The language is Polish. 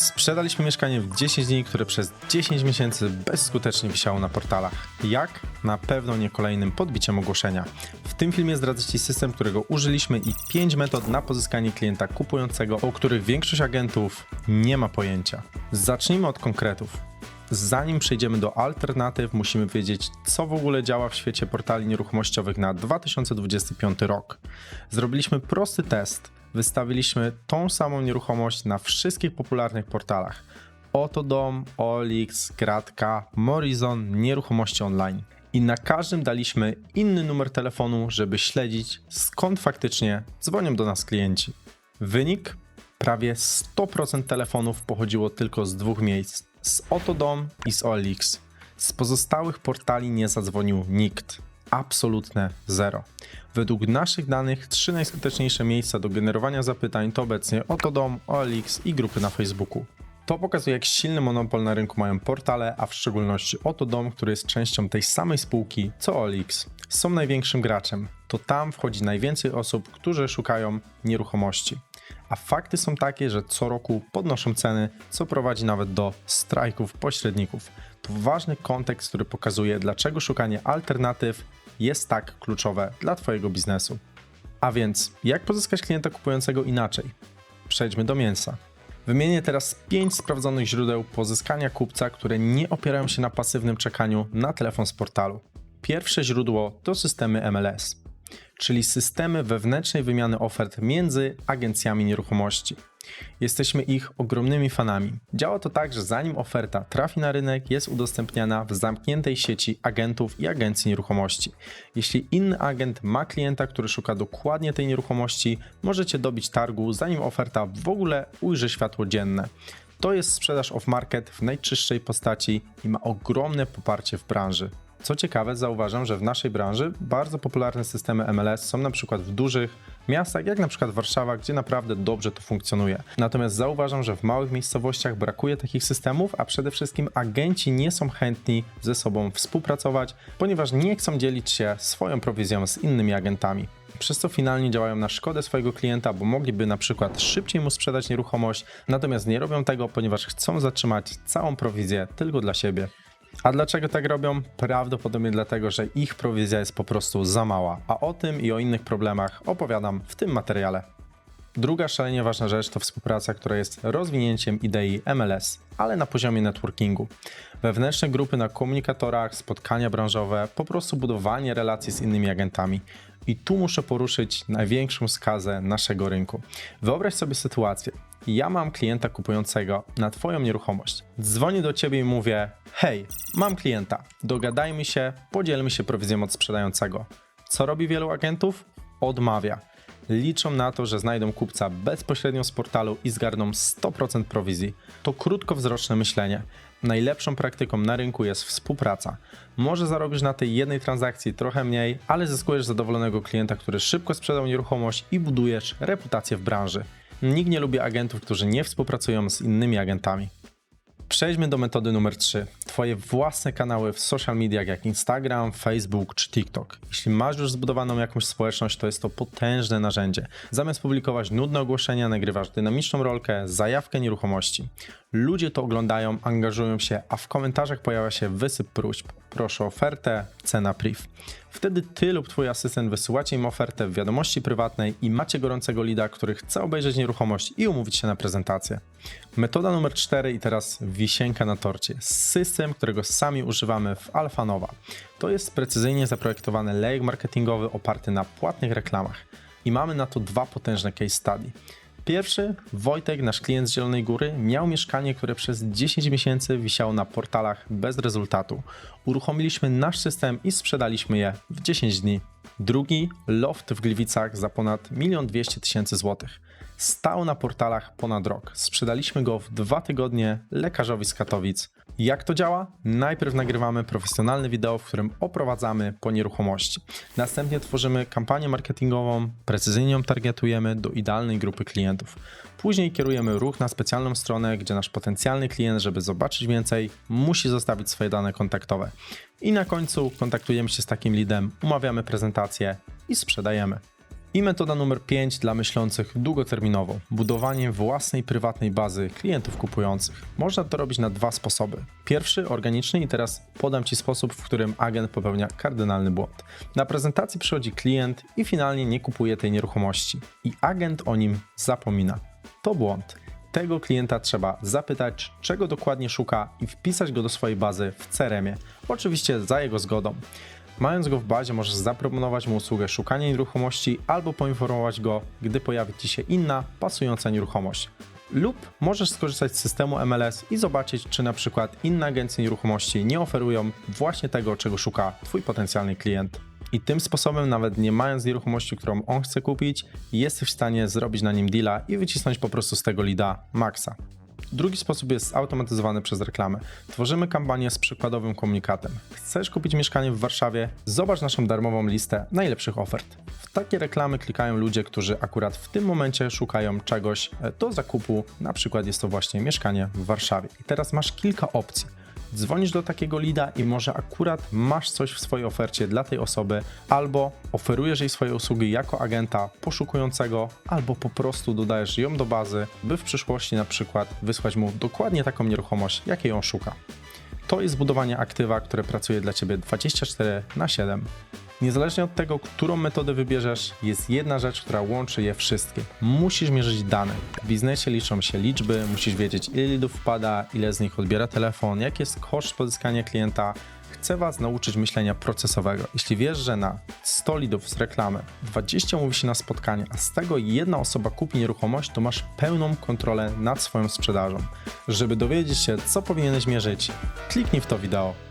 Sprzedaliśmy mieszkanie w 10 dni, które przez 10 miesięcy bezskutecznie wisiało na portalach. Jak? Na pewno nie kolejnym podbiciem ogłoszenia. W tym filmie zdradzę Ci system, którego użyliśmy i 5 metod na pozyskanie klienta kupującego, o których większość agentów nie ma pojęcia. Zacznijmy od konkretów. Zanim przejdziemy do alternatyw, musimy wiedzieć, co w ogóle działa w świecie portali nieruchomościowych na 2025 rok. Zrobiliśmy prosty test. Wystawiliśmy tą samą nieruchomość na wszystkich popularnych portalach. Oto dom, Olix, Gratka, Morizon, nieruchomości online. I na każdym daliśmy inny numer telefonu, żeby śledzić skąd faktycznie dzwonią do nas klienci. Wynik? Prawie 100% telefonów pochodziło tylko z dwóch miejsc: z Otodom i z OLX. Z pozostałych portali nie zadzwonił nikt. Absolutne zero. Według naszych danych, trzy najskuteczniejsze miejsca do generowania zapytań to obecnie Otodom, OLX i grupy na Facebooku. To pokazuje, jak silny monopol na rynku mają portale, a w szczególności Otodom, który jest częścią tej samej spółki co OLX. Są największym graczem. To tam wchodzi najwięcej osób, którzy szukają nieruchomości. A fakty są takie, że co roku podnoszą ceny, co prowadzi nawet do strajków pośredników. To ważny kontekst, który pokazuje, dlaczego szukanie alternatyw jest tak kluczowe dla Twojego biznesu. A więc, jak pozyskać klienta kupującego inaczej? Przejdźmy do mięsa. Wymienię teraz 5 sprawdzonych źródeł pozyskania kupca, które nie opierają się na pasywnym czekaniu na telefon z portalu. Pierwsze źródło to systemy MLS, czyli systemy wewnętrznej wymiany ofert między agencjami nieruchomości. Jesteśmy ich ogromnymi fanami. Działa to tak, że zanim oferta trafi na rynek, jest udostępniana w zamkniętej sieci agentów i agencji nieruchomości. Jeśli inny agent ma klienta, który szuka dokładnie tej nieruchomości, możecie dobić targu, zanim oferta w ogóle ujrzy światło dzienne. To jest sprzedaż off-market w najczystszej postaci i ma ogromne poparcie w branży. Co ciekawe, zauważam, że w naszej branży bardzo popularne systemy MLS są na przykład w dużych miastach, jak na przykład Warszawa, gdzie naprawdę dobrze to funkcjonuje. Natomiast zauważam, że w małych miejscowościach brakuje takich systemów, a przede wszystkim agenci nie są chętni ze sobą współpracować, ponieważ nie chcą dzielić się swoją prowizją z innymi agentami. Przez co finalnie działają na szkodę swojego klienta, bo mogliby na przykład szybciej mu sprzedać nieruchomość, natomiast nie robią tego, ponieważ chcą zatrzymać całą prowizję tylko dla siebie. A dlaczego tak robią? Prawdopodobnie dlatego, że ich prowizja jest po prostu za mała. A o tym i o innych problemach opowiadam w tym materiale. Druga szalenie ważna rzecz to współpraca, która jest rozwinięciem idei MLS, ale na poziomie networkingu. Wewnętrzne grupy na komunikatorach, spotkania branżowe, po prostu budowanie relacji z innymi agentami. I tu muszę poruszyć największą skazę naszego rynku. Wyobraź sobie sytuację. Ja mam klienta kupującego na Twoją nieruchomość. Dzwonię do Ciebie i mówię: Hej, mam klienta, dogadajmy się, podzielmy się prowizją od sprzedającego. Co robi wielu agentów? Odmawia. Liczą na to, że znajdą kupca bezpośrednio z portalu i zgarną 100% prowizji. To krótkowzroczne myślenie. Najlepszą praktyką na rynku jest współpraca. Może zarobisz na tej jednej transakcji trochę mniej, ale zyskujesz zadowolonego klienta, który szybko sprzedał nieruchomość i budujesz reputację w branży. Nikt nie lubi agentów, którzy nie współpracują z innymi agentami. Przejdźmy do metody numer 3. Twoje własne kanały w social mediach jak Instagram, Facebook czy TikTok. Jeśli masz już zbudowaną jakąś społeczność, to jest to potężne narzędzie. Zamiast publikować nudne ogłoszenia, nagrywasz dynamiczną rolkę, zajawkę nieruchomości. Ludzie to oglądają, angażują się, a w komentarzach pojawia się wysyp próśb. Proszę ofertę, cena priv. Wtedy ty lub twój asystent wysyłacie im ofertę w wiadomości prywatnej i macie gorącego lida, który chce obejrzeć nieruchomość i umówić się na prezentację. Metoda numer 4 i teraz wisienka na torcie. System, którego sami używamy w Alfanowa. To jest precyzyjnie zaprojektowany lejek marketingowy oparty na płatnych reklamach. I mamy na to dwa potężne case study. Pierwszy, Wojtek, nasz klient z Zielonej Góry, miał mieszkanie, które przez 10 miesięcy wisiało na portalach bez rezultatu. Uruchomiliśmy nasz system i sprzedaliśmy je w 10 dni. Drugi, loft w Gliwicach za ponad 1 200 tysięcy złotych. Stał na portalach ponad rok. Sprzedaliśmy go w dwa tygodnie lekarzowi z Katowic. Jak to działa? Najpierw nagrywamy profesjonalne wideo, w którym oprowadzamy po nieruchomości. Następnie tworzymy kampanię marketingową, precyzyjnie ją targetujemy do idealnej grupy klientów. Później kierujemy ruch na specjalną stronę, gdzie nasz potencjalny klient, żeby zobaczyć więcej, musi zostawić swoje dane kontaktowe. I na końcu kontaktujemy się z takim leadem, umawiamy prezentację i sprzedajemy. I metoda numer 5 dla myślących długoterminowo. Budowanie własnej prywatnej bazy klientów kupujących. Można to robić na dwa sposoby. Pierwszy, organiczny i teraz podam Ci sposób, w którym agent popełnia kardynalny błąd. Na prezentacji przychodzi klient i finalnie nie kupuje tej nieruchomości. I agent o nim zapomina. To błąd. Tego klienta trzeba zapytać, czego dokładnie szuka i wpisać go do swojej bazy w CRM-ie. Oczywiście za jego zgodą. Mając go w bazie, możesz zaproponować mu usługę szukania nieruchomości albo poinformować go, gdy pojawi Ci się inna, pasująca nieruchomość. Lub możesz skorzystać z systemu MLS i zobaczyć, czy na przykład inne agencje nieruchomości nie oferują właśnie tego, czego szuka Twój potencjalny klient. I tym sposobem, nawet nie mając nieruchomości, którą on chce kupić, jesteś w stanie zrobić na nim deala i wycisnąć po prostu z tego lida maksa. Drugi sposób jest zautomatyzowany przez reklamę. Tworzymy kampanię z przykładowym komunikatem. Chcesz kupić mieszkanie w Warszawie? Zobacz naszą darmową listę najlepszych ofert. W takie reklamy klikają ludzie, którzy akurat w tym momencie szukają czegoś do zakupu, na przykład jest to właśnie mieszkanie w Warszawie. I teraz masz kilka opcji. Dzwonisz do takiego lida i może akurat masz coś w swojej ofercie dla tej osoby, albo oferujesz jej swoje usługi jako agenta poszukującego, albo po prostu dodajesz ją do bazy, by w przyszłości na przykład wysłać mu dokładnie taką nieruchomość, jakiej on szuka. To jest budowanie aktywa, które pracuje dla Ciebie 24 na 7. Niezależnie od tego, którą metodę wybierzesz, jest jedna rzecz, która łączy je wszystkie. Musisz mierzyć dane. W biznesie liczą się liczby, musisz wiedzieć, ile lidów wpada, ile z nich odbiera telefon, jaki jest koszt pozyskania klienta. Chcę Was nauczyć myślenia procesowego. Jeśli wiesz, że na 100 lidów z reklamy 20 mówi się na spotkanie, a z tego jedna osoba kupi nieruchomość, to masz pełną kontrolę nad swoją sprzedażą. Żeby dowiedzieć się, co powinieneś mierzyć, kliknij w to wideo